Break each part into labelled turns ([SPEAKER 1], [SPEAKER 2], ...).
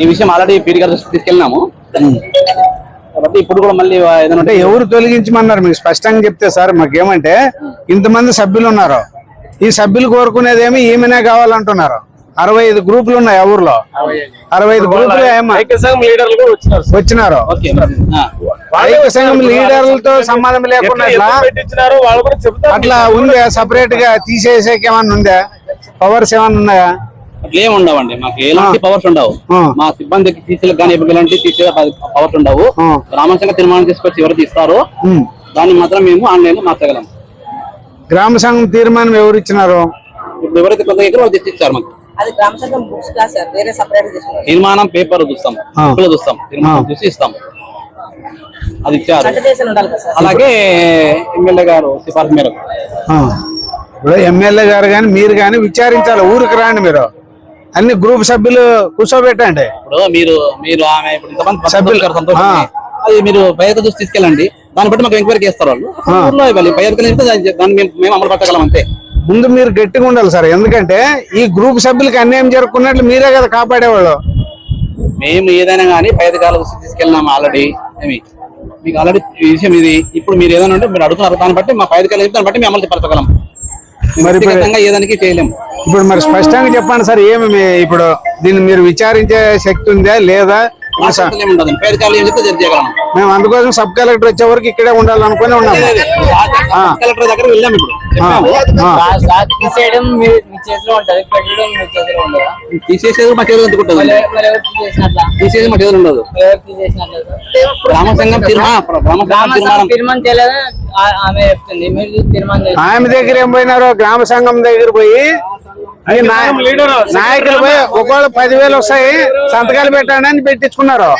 [SPEAKER 1] ఈ విషయం already PD గారి తీసుకెళ్ళినాము. కాబట్టి ఇప్పుడు కూడా మళ్ళీ ఏదైనా
[SPEAKER 2] అంటే ఎవరు తొలగించమన్నారు? మీకు స్పష్టంగా చెప్తే సార్ మాకేమంటే ఇంతమంది సభ్యులు ఉన్నారు. ఈ సభ్యులు కోరుకునేదేమి ఈమెనే కావాలంటున్నారు. అరవై ఐదు గ్రూపులు ఉన్నాయి ఆ ఊర్లో. అరవై ఐదు. గ్రూపులు ఏమో.
[SPEAKER 3] ఐక్య సంఘం లీడర్లు కూడా వచ్చినారు.
[SPEAKER 2] ఐక్య సంఘం లీడర్లతో సంబంధం లేకుండా అట్లా ఉందా? సపరేట్గా తీసేసేకి ఏమన్నా ఉందా? పవర్స్ ఏమన్నా ఉన్నాయా?
[SPEAKER 1] అట్లా ఏమి ఉండవండి. మాకు ఎలాంటి పవర్స్ ఉండవు. మా సిబ్బందికి తీసేలకు కానీ ఎలాంటి తీసే పవర్స్ ఉండవు.
[SPEAKER 2] ఆ.
[SPEAKER 1] గ్రామాంశంగా తీర్మానం తీసుకొచ్చి ఎవరు తీస్తారో. దాన్ని మాత్రం మేము ఆన్లైన్లో మార్చగలం.
[SPEAKER 2] గ్రామ సంఘం తీర్మానం ఎవరు ఇచ్చినారు?
[SPEAKER 1] ఇప్పుడు ఎవరైతే కొంత దగ్గర వాళ్ళు తెచ్చిచ్చారు మాకు.
[SPEAKER 4] అది గ్రామ సంఘం బుక్స్ కాదు సార్? వేరే సపరేట్ తీసుకున్నారు
[SPEAKER 1] తీర్మానం పేపర్ చూస్తాం. బుక్లో చూస్తాం. తీర్మానం చూసి ఇస్తాం. అది ఇచ్చారు. అలాగే ఎమ్మెల్యే గారు సిఫార్సు మేరకు.
[SPEAKER 2] ఇప్పుడు ఎమ్మెల్యే గారు కానీ మీరు కానీ విచారించాలి. ఊరికి రాండి మీరు. అన్ని గ్రూప్ సభ్యులు కూర్చోబెట్టండి.
[SPEAKER 1] ఇప్పుడు మీరు మీరు ఆమె ఇప్పుడు ఇంతమంది
[SPEAKER 2] సభ్యులు.
[SPEAKER 1] సంతోషం. అది మీరు పై దృష్టి తీసుకెళ్ళండి. దాన్ని బట్టి మాకు ఎంక్వైరీ చేస్తారు వాళ్ళు. పై దాన్ని మేము అమలు పట్టగలం అంతే.
[SPEAKER 2] ముందు మీరు గట్టిగా ఉండాలి సార్. ఎందుకంటే ఈ గ్రూప్ సభ్యులకి అన్యాయం జరుపుకున్నట్లు మీరే కదా కాపాడేవాళ్ళు.
[SPEAKER 1] మేము ఏదైనా కానీ పై అధికారుల దృష్టికి తీసుకెళ్ళినాము ఆల్రెడీ ఏమి? మీకు ఆల్రెడీ విషయం ఇది. ఇప్పుడు మీరు ఏదైనా ఉంటే మీరు అడుగుతున్నారు. దాన్ని బట్టి మా పై అధికారులు దాన్ని బట్టి మేము అమలు పరచగలం.
[SPEAKER 2] మరి
[SPEAKER 1] ఏదానికి చేయలేము
[SPEAKER 2] ఇప్పుడు మరి స్పష్టంగా చెప్పండి సార్ ఏమి ఇప్పుడు దీన్ని మీరు విచారించే శక్తి ఉందా లేదా? మేము అందుకోసం సబ్ కలెక్టర్ వచ్చే వరకు ఇక్కడే ఉండాలనుకుని ఉన్నాము. ఆ.
[SPEAKER 1] కలెక్టర్ దగ్గర వెళ్ళాము ఇప్పుడు. తీసేసేది మా చేతులు ఎందుకుంటుంది తీసేది మా చేతులు ఉండదు? గ్రామ సంఘం గ్రామ తీర్మానం.
[SPEAKER 5] ఆమె చెప్తుంది. మీరు తీర్మానం చేసి
[SPEAKER 2] ఆమె దగ్గర ఏం పోయినారో గ్రామ సంఘం దగ్గర పోయి నాయకులు పోయి ఒకవేళ పదివేలు వస్తాయి సంతకాలు పెట్టండి అని పెట్టించుకున్నారు.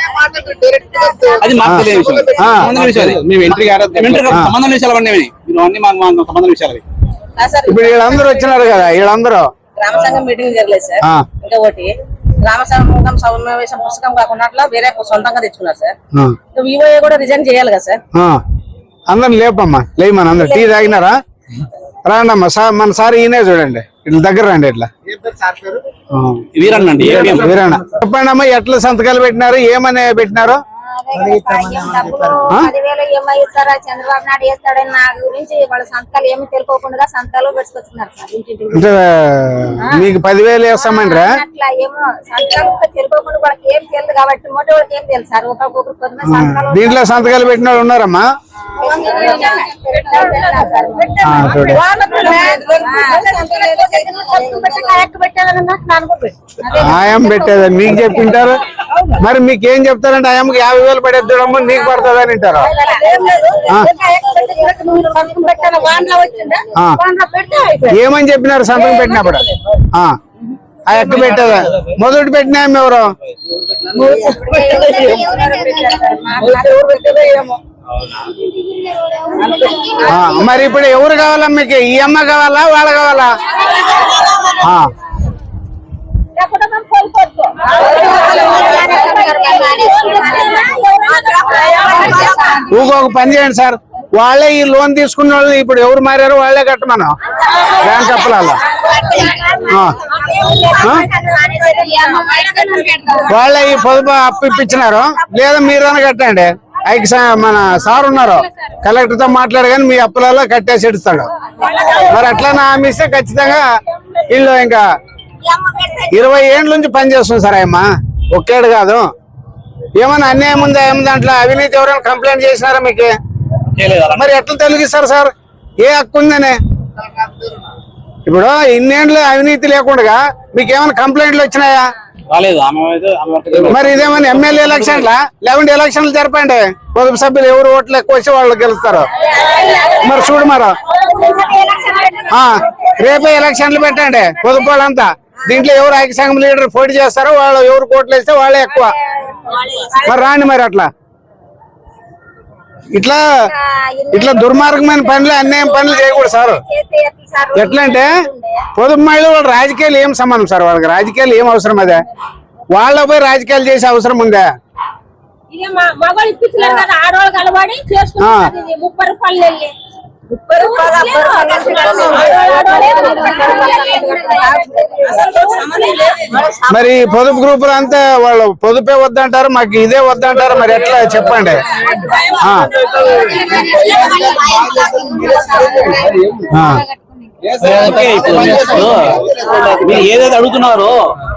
[SPEAKER 1] అది. సంబంధం విషయాలు. మేము ఎంట్రీ సంబంధం విషయాలు. మీరు అన్ని మాకు సంబంధం విషయాలు
[SPEAKER 2] ఇప్పుడు వీళ్ళందరూ వచ్చినారు కదా వీళ్ళందరూ.
[SPEAKER 4] గ్రామ సంఘం మీటింగ్ జరగలేదు సార్. ఇంకా ఒకటి గ్రామ సంఘం సమావేశం పుస్తకం కాకుండా వేరే సొంతంగా తెచ్చుకున్నారు సార్. వివోఏ కూడా రిజైన్ చేయాలి కదా సార్.
[SPEAKER 2] అందరిని లేపమ్మా లేమని అందరు. టీ తాగినారా? రాండమ్మా సార్ మన సార్ ఈయనే చూడండి. ఇట్లా దగ్గర రండి ఇట్లా. వీరన్న చెప్పండి అమ్మా ఎట్లా సంతకాలు పెట్టినారు? ఏమని పెట్టినారు? ఆ?
[SPEAKER 6] పదివేలు ఏమై ఇస్తారా చంద్రబాబు నాయుడు వేస్తాడని నా గురించి వాళ్ళ సంతకాలు ఏమి
[SPEAKER 2] అంటే మీకు పదివేలు వేస్తామంటారా?
[SPEAKER 6] అట్లా ఏమో. సంతకాలు కూడా తెలుకోకుండా వాళ్ళకి ఏం తెలియదు కాబట్టి మొట్ట వాళ్ళకి ఏం తెలుసు సార్? ఒక్కొక్కరు పొద్దున సంతకాలు
[SPEAKER 2] దీంట్లో సంతకాలు పెట్టిన వాళ్ళు ఉన్నారమ్మా. ఆయం పెట్టేదా. మీకు చెప్పింటారు? మరి మీకు ఏం చెప్తారంటే ఆయమ్మకి యాభై వేలు పడేద్దమ్మా నీకు పడుతుంది అని అంటారు? ఏమని చెప్పినారు? సంతకం పెట్టినప్పుడు. ఆ. ఎక్క పెట్టేదా? మొదటి పెట్టినా ఎవరు? మరి ఇప్పుడు ఎవరు కావాలా మీకు? ఈ అమ్మ కావాలా? వాళ్ళ కావాలా? ఆ, ఇంకొక పని చేయండి సార్. వాళ్ళే ఈ లోన్ తీసుకున్న వాళ్ళు ఇప్పుడు ఎవరు మారారో వాళ్ళే కట్టమను. బ్యాంక్ అప్పలాలో. వాళ్ళే ఈ పొదుపు అప్పు ఇప్పించినారు? లేదా మీరైనా కట్టండి? మన సార్ ఉన్నారు. కలెక్టర్తో మాట్లాడు కానీ మీ అప్పులలో కట్టేసి ఇస్తాడు మరి అట్లా నా హామీ ఇస్తే ఖచ్చితంగా వీళ్ళు ఇంకా ఇరవై ఏండ్ల నుంచి పనిచేస్తుంది సార్ అయ్యమ్మ ఒకేడు కాదు. ఏమన్నా అన్యాయం ఉందా ఏం దాంట్లో అవినీతి ఎవరైనా కంప్లైంట్ చేసినారా మీకు. మరి ఎట్లా తొలగిస్తారు సార్? ఏ హక్కు ఉందని? ఇప్పుడు ఇన్నేళ్ళు అవినీతి లేకుండా మీకు ఏమైనా కంప్లైంట్లు వచ్చినాయా?
[SPEAKER 1] రాలేదు.
[SPEAKER 2] మరి ఇదేమన్నా ఎమ్మెల్యే ఎలక్షన్లా? లేకుంటే ఎలక్షన్లు జరపండి. పొదుపు సభ్యులు ఎవరు ఓట్లు ఎక్కువ వచ్చి వాళ్ళు గెలుస్తారు. మరి చూడు మరి. ఆ, రేపే ఎలక్షన్లు పెట్టండి. పొదుపు వాళ్ళంతా. దీంట్లో ఎవరు ఐక్య సంఘం లీడర్ పోటీ చేస్తారో వాళ్ళు ఎవరు కోట్లు వేస్తే వాళ్ళే ఎక్కువ. మరి రాండి మరి అట్లా. ఇట్లా ఇట్లా దుర్మార్గమైన పనులు అన్యాయం పనులు చేయకూడదు సార్. ఎట్లా అంటే పొదుపు మహిళలు వాళ్ళ రాజకీయాలు ఏం సంబంధం సార్? వాళ్ళకి రాజకీయాలు ఏం అవసరం అదే? వాళ్ళ పోయి రాజకీయాలు చేసే అవసరం ఉందా?
[SPEAKER 6] మగవాళ్ళు ఇప్పించలేరు కదా చేసుకుంటారు ముప్పై రూపాయలు
[SPEAKER 4] ముప్పై రూపాయలు.
[SPEAKER 2] మరి పొదుపు గ్రూపులు అంతా వాళ్ళు పొదుపే వద్దంటారు మాకు ఇదే వద్దంటారు మరి ఎట్లా చెప్పండి?
[SPEAKER 1] మీరు ఏదైతే అడుగుతున్నారో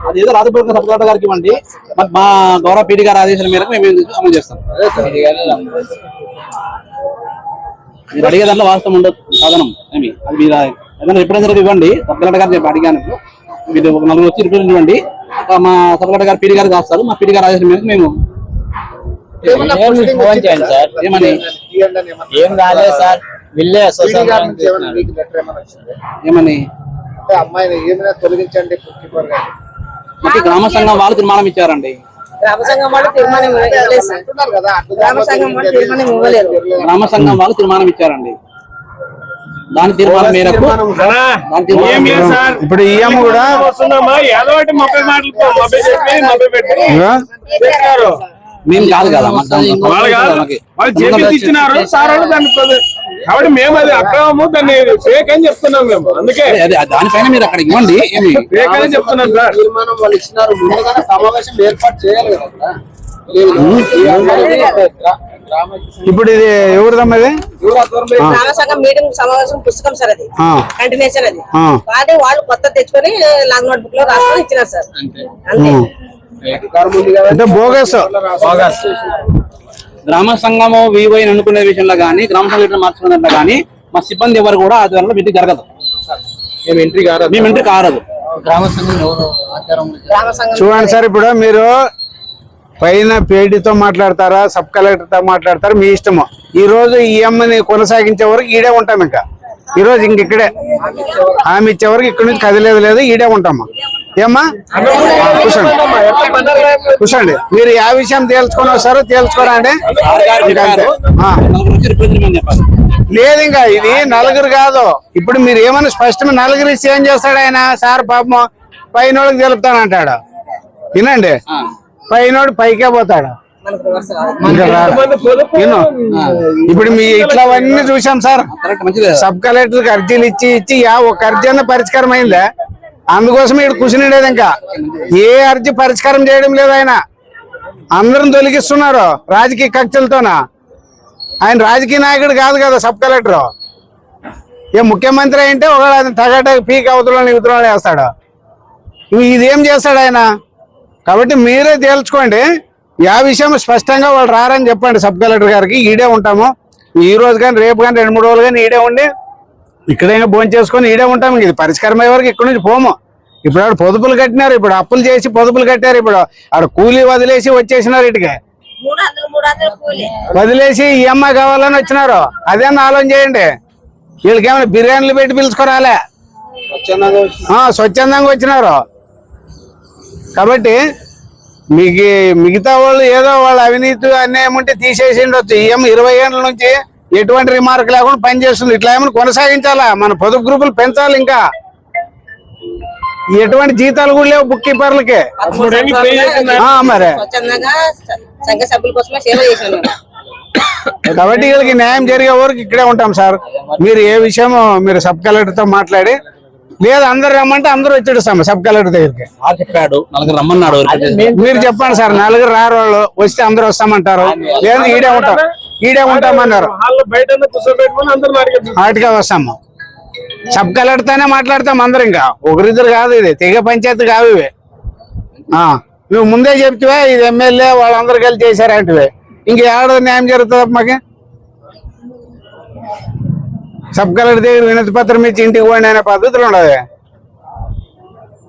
[SPEAKER 1] అది ఏదో రాజపూర్ సబ్కలెక్టర్ గారికి ఇవ్వండి. మరి మా గౌరవ పీడి గారి ఆదేశాల మేరకు మేము అమలు చేస్తాం. మీరు అడిగే దాంట్లో వాస్తవం ఉండదు. సాధనం. ఏమి? అది మీరు ఏదైనా రిప్రజెంటేటివ్ ఇవ్వండి. సబ్కలెక్టర్ గారు చెప్పి అడిగాను. మీరు ఒక నలుగురు వచ్చి రిప్రజెంట్ ఇవ్వండి. మా సబ్కలెక్టర్ గారు పీడి గారు రాస్తారు. మా పీడి గారి ఆదేశం మేరకు మేము
[SPEAKER 5] ఫోన్ చేయండి సార్?
[SPEAKER 1] ఏమని?
[SPEAKER 5] ఏం కాలేదు సార్.
[SPEAKER 1] ఏమని?
[SPEAKER 2] అమ్మాయిని ఏమైనా తొలగించండి
[SPEAKER 1] గ్రామ సంఘం వాళ్ళు తీర్మానం ఇచ్చారండి.
[SPEAKER 4] గ్రామ సంఘం వాళ్ళు తీర్మానం ఇవ్వలేదు సార్. గ్రామ సంఘం వాళ్ళు తీర్మానం ఇవ్వలేదు.
[SPEAKER 1] గ్రామ సంఘం వాళ్ళు తీర్మానం ఇచ్చారండి. దాని తీర్మానం మేరకు
[SPEAKER 2] ఇప్పుడు ఈ అమ్మ కూడా
[SPEAKER 1] మేము కాదు కదా మాకు
[SPEAKER 3] కాబట్టి మేము అది అక్రమము దాన్ని ఫేక్ అని చెప్తున్నాం మేము. అందుకే
[SPEAKER 1] అదే, అదే, దానిపైన మీరు అక్కడ ఇవ్వండి ఏమి?
[SPEAKER 3] ఫేక్ అని చెప్తున్నాం సార్.
[SPEAKER 2] తీర్మానం వాళ్ళు ఇచ్చినారు ముందుగానే సమావేశం ఏర్పాటు చేయాలి కదా ఇప్పుడు ఇది ఎవరిదమ్మా ఇది?
[SPEAKER 4] గ్రామ సంఘం మీటింగ్ సమావేశం పుస్తకం సార్ అది. కంటిన్యూషన్ అది. అది వాళ్ళు కొత్త తెచ్చుకొని లాంగ్ నోట్ బుక్లో రాసుకొని ఇచ్చినారు సార్.
[SPEAKER 2] అంటే బోగస్.
[SPEAKER 1] గ్రామ సంఘము వివో అనుకునే విషయంలో కానీ గ్రామ సంఘటన మార్చుకున్నట్లు కానీ మా సిబ్బంది ఎవరు కూడా ఆధ్వర్యంలో మీటింగ్ జరగదు.
[SPEAKER 2] మేము ఎంట్రీ కాదు
[SPEAKER 1] మేము ఇంటికి కారదు.
[SPEAKER 4] గ్రామ సంఘం
[SPEAKER 2] చూడండి సార్ ఇప్పుడు మీరు పైన పేడితో మాట్లాడతారా సబ్ కలెక్టర్తో మాట్లాడతారా మీ ఇష్టము. ఈ రోజు ఈ అమ్మని కొనసాగించే వరకు ఈడే ఉంటాం ఇంకా. ఈ రోజు ఇంక ఇక్కడే. ఆమె ఇచ్చే వరకు ఇక్కడ నుంచి కదిలేదు లేదు ఈడే ఉంటామా. ఏమ్మా? కూర్చోండి. కూర్చోండి. మీరు ఏ విషయం తేల్చుకొని వస్తారో తేల్చుకోరా అండి లేదు ఇంకా ఇది నలుగురు కాదు. ఇప్పుడు మీరు ఏమైనా స్పష్టంగా నలుగురు ఇస్తే ఏం చేస్తాడు ఆయన? సార్ పాపం పైనోడికి తెలుపుతానంటాడు వినండి. పైనోడు పైకే పోతాడు. ఇప్పుడు మీ ఇట్లావన్నీ చూసాం సార్. సబ్ కలెక్టర్ అర్జీలు ఇచ్చి ఇచ్చి యా ఒక అర్జీ అన్న పరిష్కారం అయిందా అందుకోసం ఇక్కడ కూర్చుని ఇంకా. ఏ అర్జీ పరిష్కారం చేయడం లేదు ఆయన. అందరం తొలగిస్తున్నారు రాజకీయ కక్షలతోన. ఆయన రాజకీయ నాయకుడు కాదు కదా సబ్ కలెక్టర్. ఏ ముఖ్యమంత్రి అంటే ఒక తగట పీక్ అవతలని ఇవతలని వేస్తాడు. ఇదేం చేస్తాడు ఆయన? కాబట్టి మీరే తేల్చుకోండి. ఆ విషయం స్పష్టంగా వాళ్ళు రారని చెప్పండి సబ్ కలెక్టర్ గారికి. ఈడే ఉంటాము. ఈ రోజు కానీ రేపు కానీ రెండు మూడు రోజులు కానీ ఈడే ఉండి ఇక్కడే భోజనం చేసుకొని ఈడే ఉంటాం. ఇది పరిష్కారం అయ్యే వరకు ఇక్కడ నుంచి పోము. ఇప్పుడు ఆడ పొదుపులు కట్టినారు. ఇప్పుడు అప్పులు చేసి పొదుపులు కట్టారు. ఇప్పుడు ఆడ కూలీ వదిలేసి వచ్చేసినారు ఇటుకే వదిలేసి ఈ అమ్మాయి కావాలని వచ్చినారు. అదేనా ఆలోచన చేయండి. వీళ్ళకి ఏమైనా బిర్యానీలు పెట్టి పిలుచుకోరాలే. ఆ, స్వచ్ఛందంగా వచ్చినారు. కాబట్టి మీకు మిగతా వాళ్ళు ఏదో వాళ్ళ అవినీతి అన్యాయం ఉంటే తీసేసి ఉండొచ్చు ఈఎం ఇరవై ఏళ్ళ నుంచి ఎటువంటి రిమార్క్ లేకుండా పనిచేస్తుంది ఇట్లా ఏమైనా కొనసాగించాలా? మన పొదుపు గ్రూపులు పెంచాలి ఇంకా. ఎటువంటి జీతాలు కూడా లేవు బుక్ కీపర్లకి మరి. కాబట్టి వీళ్ళకి న్యాయం జరిగే వరకు ఇక్కడే ఉంటాం సార్. మీరు ఏ విషయమో మీరు సబ్ కలెక్టర్తో మాట్లాడి లేదు అందరు రమ్మంటే అందరూ వచ్చేస్తాం సబ్ కలెక్టర్ దగ్గరికి.
[SPEAKER 1] చెప్పాడు. నలుగురు రమ్మన్నాడు representative.
[SPEAKER 2] మీరు చెప్పండి సార్ నలుగురు రారు వాళ్ళు వస్తే అందరూ వస్తామంటారు. లేదు ఈడే ఉంటాం. ఈడే ఉంటామన్నారు. వాటికే వస్తాము. సబ్ మాట్లాడతాం అందరు ఇంకా. ఒకరిద్దరు కాదు ఇది తెగ పంచాయతీ కావు ఇవి. ఆ, నువ్వు ముందే చెప్తివే ఇది ఎమ్మెల్యే వాళ్ళందరూ కలిసి చేశారంటివే ఇంక ఏడాది న్యాయం జరుగుతుంది మాకు? సబ్ కలెక్టర్ దగ్గర వినతి పత్రం ఇచ్చి ఇంటికి పోండి అనే పద్ధతులు ఉండదు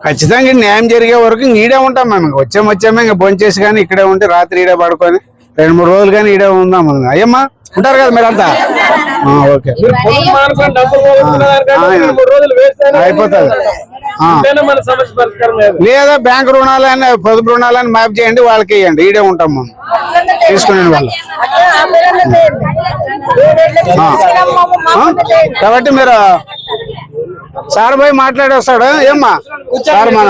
[SPEAKER 2] ఖచ్చితంగా న్యాయం జరిగే వరకు ఇంక ఈడే ఉంటాం మేము. వచ్చాము వచ్చాము ఇంకా భోంచేసి కానీ ఇక్కడే ఉండి రాత్రి ఈడే పడుకొని రెండు మూడు రోజులు కానీ ఈడే ఉందాం అయ్యమ్మా ఉంటారు కదా మీరంతా? ఆ, ఓకే. అయిపోతుంది.
[SPEAKER 3] మన లేదు?
[SPEAKER 2] బ్యాంక్ రుణాలని పొదుపు రుణాలని మ్యాప్ చేయండి వాళ్ళకి ఇవ్వండి ఈడే ఉంటాం మనం. తీసుకునే వాళ్ళు? కాబట్టి మీరు సార్ పోయి మాట్లాడి వస్తాడు ఏమ్మా సార్ మన